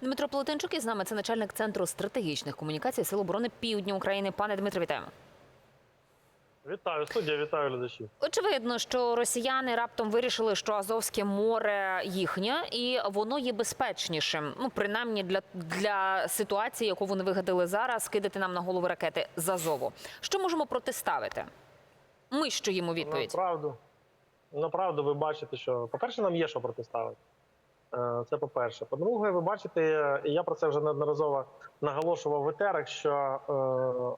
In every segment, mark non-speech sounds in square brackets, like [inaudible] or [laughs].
Дмитро Плотинчук із нами це начальник центру стратегічних комунікацій Сил оборони Півдня України. Пане Дмитро, вітаємо. Вітаю, студія, вітаю глядачів. Очевидно, що росіяни раптом вирішили, що Азовське море їхнє, і воно є безпечнішим. Ну, принаймні для, для ситуації, яку вони вигадали зараз, кидати нам на голову ракети з Азову. Що можемо протиставити? Ми що їм у відповідь? Направду, направду ви бачите, що, по-перше, нам є що протиставити. Е, Це по-перше. По-друге, ви бачите, і я про це вже неодноразово наголошував в етерах, що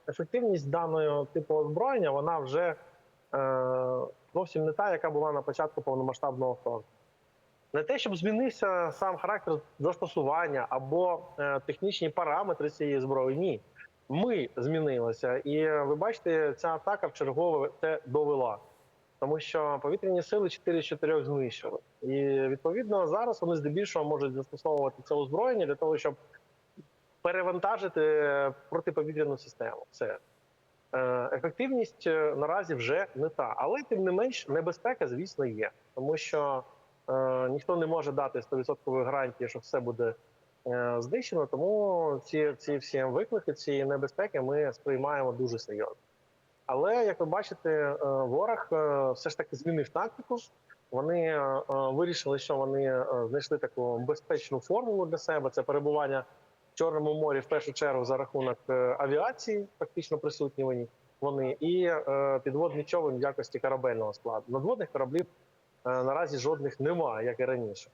е, ефективність даного типу озброєння вона вже е, зовсім не та, яка була на початку повномасштабного вторгнення. Не те, щоб змінився сам характер застосування або технічні параметри цієї зброї. Ні. Ми змінилися, і ви бачите, ця атака в чергове це довела. Тому що повітряні сили 4 з 4 знищили. І відповідно зараз вони здебільшого можуть застосовувати це озброєння для того, щоб перевантажити протиповітряну систему. Все. Е, Ефективність е, наразі вже не та, але тим не менш небезпека, звісно, є, тому що е, ніхто не може дати 100% гарантії, що все буде е, знищено. Тому ці, ці всі виклики, ці небезпеки ми сприймаємо дуже серйозно. Але як ви бачите, е, ворог е, все ж таки змінив тактику. Вони е, вирішили, що вони знайшли таку безпечну формулу для себе. Це перебування в Чорному морі в першу чергу за рахунок авіації, фактично присутні вони, і підводний човен в якості корабельного складу. Надводних кораблів наразі жодних немає, як і раніше,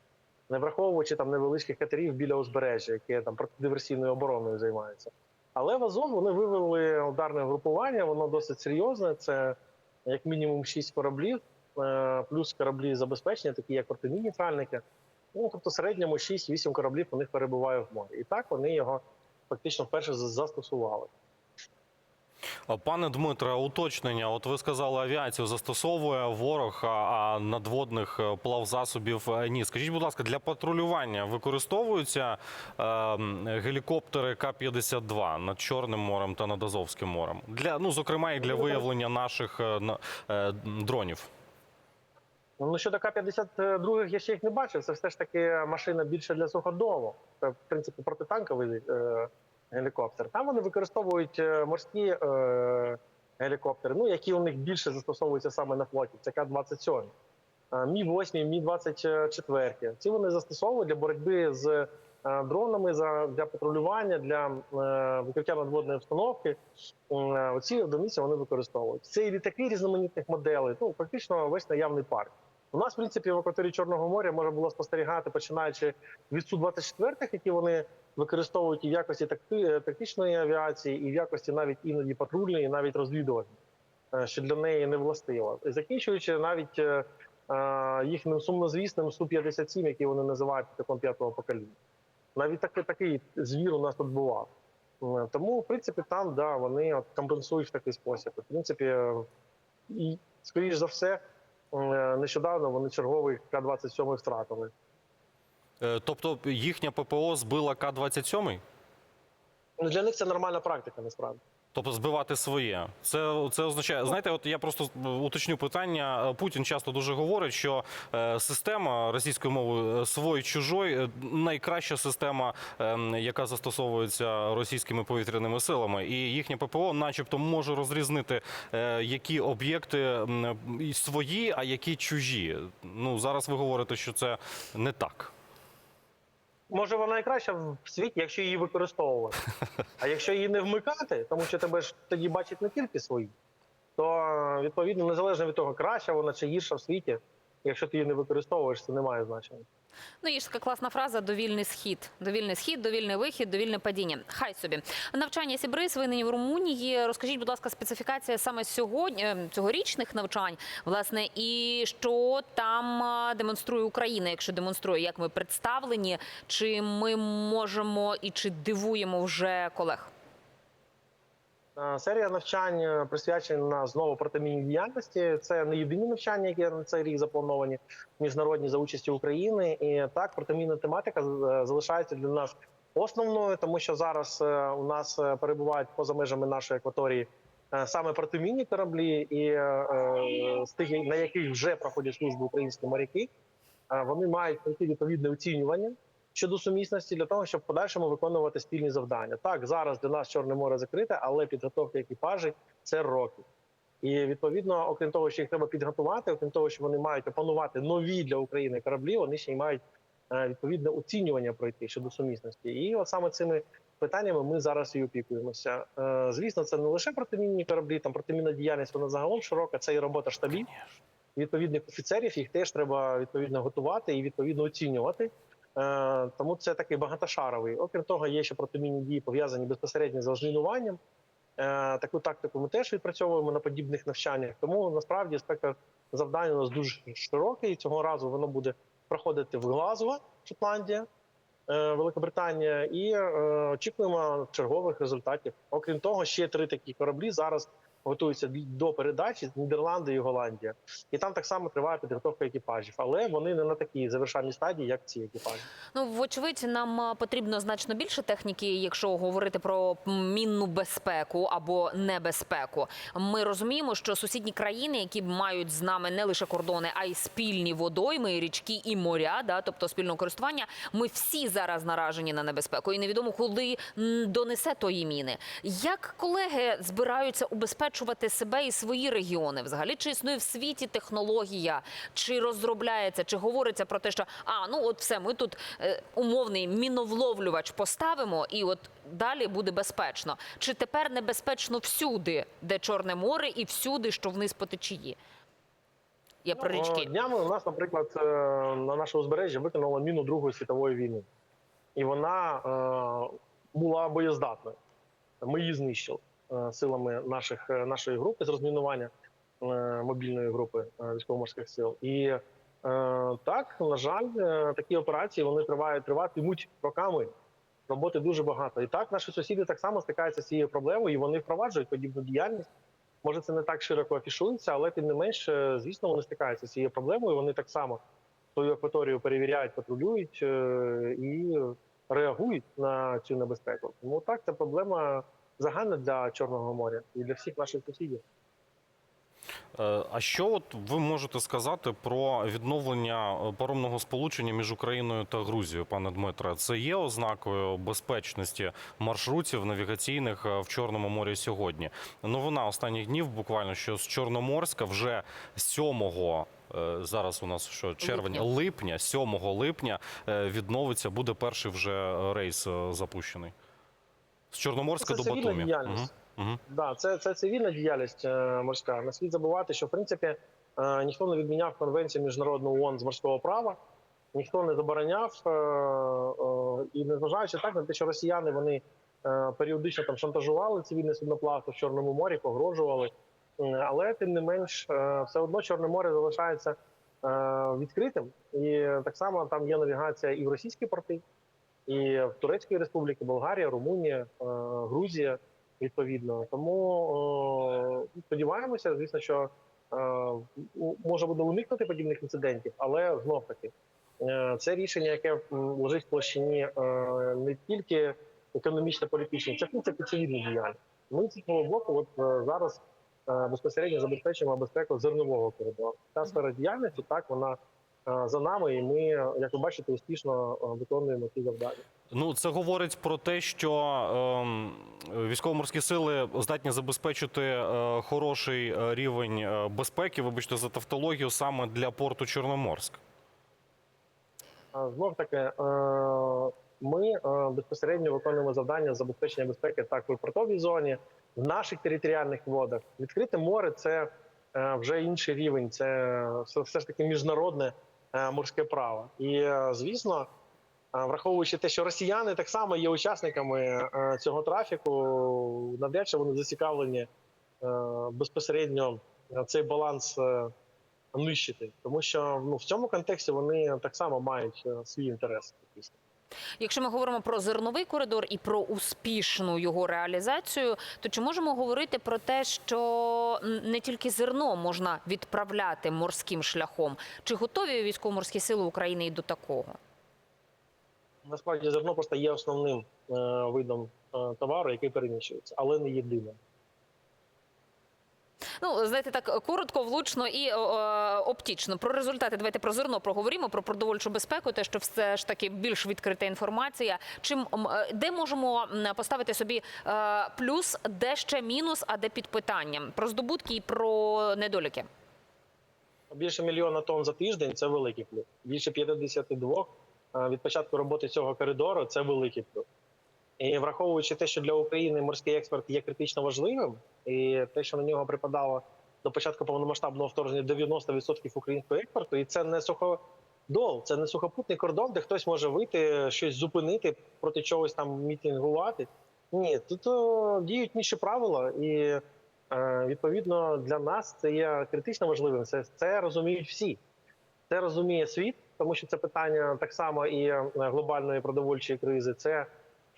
не враховуючи там невеличких катерів біля узбережжя, які там протидиверсійною обороною займаються. Але в Азов вони вивели ударне групування, воно досить серйозне. Це як мінімум 6 кораблів, е, плюс кораблі забезпечення, такі як протимінні тральники. Ну тобто, в середньому 6-8 кораблів у них перебуває в морі. І так вони його фактично вперше за- застосували. Пане Дмитре, уточнення. От ви сказали, авіацію застосовує ворог, а- надводних е, плавзасобів е, ні. Скажіть, будь ласка, для патрулювання використовуються е, гелікоптери К-52 над Чорним морем та над Азовським морем? Для ну зокрема і для виявлення наших дронів. Ну щодо К-52 я ще їх не бачив. Це все ж таки машина більше для суходолу. Це в принципі протитанковий е, гелікоптер. Там вони використовують е, морські е, гелікоптери, ну які у них більше застосовуються саме на флоті. Це К-27. Е, Мі 8 Мі 24 Ці вони застосовують для боротьби з е, дронами за для патрулювання, для викриття надводної обстановки. Оці одиниці вони використовують. Це і літаки різноманітних моделей. Ну фактично весь наявний парк. У нас, в принципі, в акваторії Чорного моря можна було спостерігати, починаючи від су 24 які вони використовують і в якості такти- тактичної авіації, і в якості навіть іноді патрульної, і навіть розвідувальної, е, що для неї не властиво. Закінчуючи навіть е, е, їхнім сумнозвісним су 57 який вони називають літаком п'ятого покоління. Навіть такий, такий звір у нас тут бував. Е, Тому, в принципі, там да, вони от компенсують в такий спосіб. В принципі, е, і, скоріш за все, е, нещодавно вони черговий К-27 втратили. Е, Тобто їхня ППО збила К-27? Ну, Для них це нормальна практика, насправді. Тобто збивати своє. Це, це означає, знаєте, от я просто уточню питання. Путін часто дуже говорить, що е, система російською мовою е, свой чужой е, найкраща система, е, яка застосовується російськими повітряними силами, і їхнє ППО, начебто, може розрізнити, е, які об'єкти свої, а які чужі. Ну зараз ви говорите, що це не так. Може, вона і краща в світі, якщо її використовувати. [laughs] А якщо її не вмикати, тому що тебе ж тоді бачать не тільки свої, то відповідно незалежно від того, краща вона чи гірша в світі, якщо ти її не використовуєш, це не має значення. Ну, є ж така класна фраза довільний схід. Довільний схід, довільний вихід, довільне падіння. Хай собі. Навчання Сібрис, ви нині в Румунії. Розкажіть, будь ласка, специфікація саме сьогодні е, цьогорічних навчань, власне, і що там е, демонструє Україна, якщо демонструє, як ми представлені, чи ми можемо і чи дивуємо вже колег? Е, Серія навчань е, присвячена знову протимінній діяльності. Це не єдині навчання, які на цей рік заплановані міжнародні за участі України. І так, протимінна тематика е, залишається для нас основною, тому що зараз у нас перебувають поза межами нашої екваторії е, саме протимінні кораблі, і з тих, на яких вже проходять службу українські моряки, вони мають пройти відповідне оцінювання. Щодо сумісності для того, щоб в подальшому виконувати спільні завдання. Так, зараз для нас Чорне море закрите, але підготовка екіпажів це роки. І відповідно, окрім того, що їх треба підготувати, окрім того, що вони мають опанувати нові для України кораблі, вони ще й мають е, відповідне оцінювання пройти щодо сумісності. І от саме цими питаннями ми зараз і опікуємося. Е, Звісно, це не лише протимінні кораблі, там протимінна діяльність вона загалом широка. Це і робота штабів відповідних офіцерів. Їх теж треба відповідно готувати і відповідно оцінювати. Е, Тому це такий багатошаровий. Окрім того, є ще протимінні дії пов'язані безпосередньо з розмінуванням. Е, Таку тактику ми теж відпрацьовуємо на подібних навчаннях. Тому насправді спектр завдань у нас дуже широкий. Цього разу воно буде проходити в Глазго, Шотландія, е, Великобританія, і очікуємо чергових результатів. Окрім того, ще три такі кораблі зараз готуються до передачі Нідерланди і Голландія. І там так само триває підготовка екіпажів, але вони не на такій завершальній стадії, як ці екіпажі. Ну, вочевидь, нам потрібно значно більше техніки, якщо говорити про мінну безпеку або небезпеку. Ми розуміємо, що сусідні країни, які мають з нами не лише кордони, а й спільні водойми, річки і моря, да, тобто спільного користування, ми всі зараз наражені на небезпеку, і невідомо, м, донесе тої міни. Як колеги збираються убезпечувати себе і свої регіони? Взагалі, чи існує в світі технологія, чи розробляється, чи говориться про те, що а ну от все, ми тут е, умовний міновловлювач поставимо, і от далі буде безпечно. Чи тепер небезпечно всюди, де Чорне море, і всюди, що вниз по течії? Я про Ну, річки. Днями у нас, наприклад, е, на нашому узбережжі виконала міну Другої світової війни, і вона е, була боєздатною. Ми її знищили е, силами наших, е, нашої групи з розмінування е, мобільної групи е, військово-морських сил. І е, так, на жаль, е, такі операції вони тривають триватимуть роками. Роботи дуже багато. І так наші сусіди так само стикаються з цією проблемою, і вони впроваджують подібну діяльність. Може, це не так широко афішується, але тим не менш, е, звісно, вони стикаються з цією проблемою. Вони так само свою акваторію перевіряють, патрулюють е, і реагують на цю небезпеку. Тому так, це проблема загальна для Чорного моря і для всіх наших сусідів. Е, А що от ви можете сказати про відновлення паромного сполучення між Україною та Грузією, пане Дмитре? Це є ознакою безпечності маршрутів навігаційних е, в Чорному морі сьогодні? Новина останніх днів буквально що з Чорноморська вже 7 е, Зараз у нас що червень, Липня. липня, 7 липня відновиться, буде перший вже рейс запущений. З Чорноморська Це до Батумі. діяльність. Мгм, мгм. Да, це, це цивільна діяльність е, морська. Не слід забувати, що в принципі е, ніхто не відміняв конвенцію міжнародного ООН з морського права, ніхто не забороняв е, і незважаючи так на те, що росіяни вони періодично там шантажували цивільне судноплавство в Чорному морі, погрожували. Але тим не менш, все одно Чорне море залишається відкритим, і так само там є навігація і в російські порти, і в Турецької республіки, Болгарія, Румунія, е, Грузія відповідно. Тому е, сподіваємося, звісно, що е, може буде уникнути подібних інцидентів, але знов таки це рішення, яке лежить в площині не тільки економічно політичне, це в принципі цивільна діяльність. Ми з цього боку, от зараз безпосередньо забезпечуємо безпеку зернового коридору. Та сфера діяльності так вона за нами, і ми, як ви бачите, успішно е, виконуємо ці завдання. Ну, це говорить про те, що ем, військово-морські сили здатні забезпечити е, хороший е, рівень е, безпеки, вибачте за тавтологію, саме для порту Чорноморськ. Знов таки, е, ми е, безпосередньо виконуємо завдання забезпечення безпеки так в портовій зоні, в наших територіальних водах. Відкрите море це е, вже інший рівень, це все- все ж таки міжнародне е, морське право. І е, звісно, е, враховуючи те, що росіяни так само є учасниками е, цього трафіку, навряд чи вони зацікавлені е, безпосередньо е, цей баланс. е, нищити, тому що ну в цьому контексті вони так само мають е, свій інтерес. Якщо ми говоримо про зерновий коридор і про успішну його реалізацію, то чи можемо говорити про те, що не тільки зерно можна відправляти морським шляхом? Чи готові військово-морські сили України і до такого? Насправді зерно просто є основним е, видом е, товару, який переміщується, але не єдиним. Ну, знаєте, так коротко, влучно і е, оптічно. Про результати давайте про зерно проговоримо, про продовольчу безпеку, те, що все ж таки більш відкрита інформація. Чим е, де можемо поставити собі е, плюс, де ще мінус, а де під питанням? Про здобутки і про недоліки. Більше мільйона тонн за тиждень це великий плюс. Більше 52 е, від початку роботи цього коридору це великий плюс. І враховуючи те, що для України морський експорт є критично важливим, і те, що на нього припадало до початку повномасштабного вторгнення 90% українського експорту, і це не суходол, це не сухопутний кордон, де хтось може вийти щось зупинити, проти чогось там мітингувати. Ні, тут о, діють інші правила, і е, відповідно для нас це є критично важливим. Це, це розуміють всі. Це розуміє світ, тому що це питання так само і е, глобальної продовольчої кризи. Це е,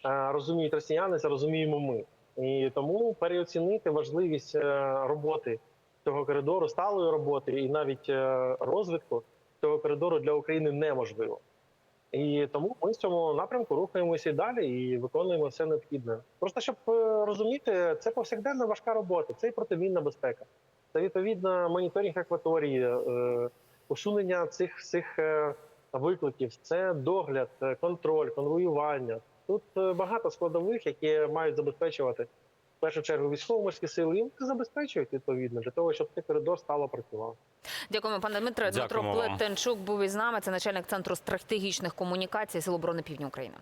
розуміють росіяни, це розуміємо ми. І тому переоцінити важливість е, роботи цього коридору, сталої роботи і навіть е, розвитку цього коридору для України неможливо. І тому ми в цьому напрямку рухаємося і далі і виконуємо все необхідне. Просто щоб е, розуміти, це повсякденна важка робота, це і протимінна безпека, це відповідно моніторинг акваторії, е, усунення цих всіх е, викликів, це догляд, е, контроль, конвоювання. Тут е, багато складових, які мають забезпечувати в першу чергу військово-морські сили, і це забезпечують відповідно для того, щоб цей коридор стало працювати. Дякуємо, пане Дмитре. Дмитро Плетенчук був із нами. Це начальник центру стратегічних комунікацій Сил оборони Півдня України.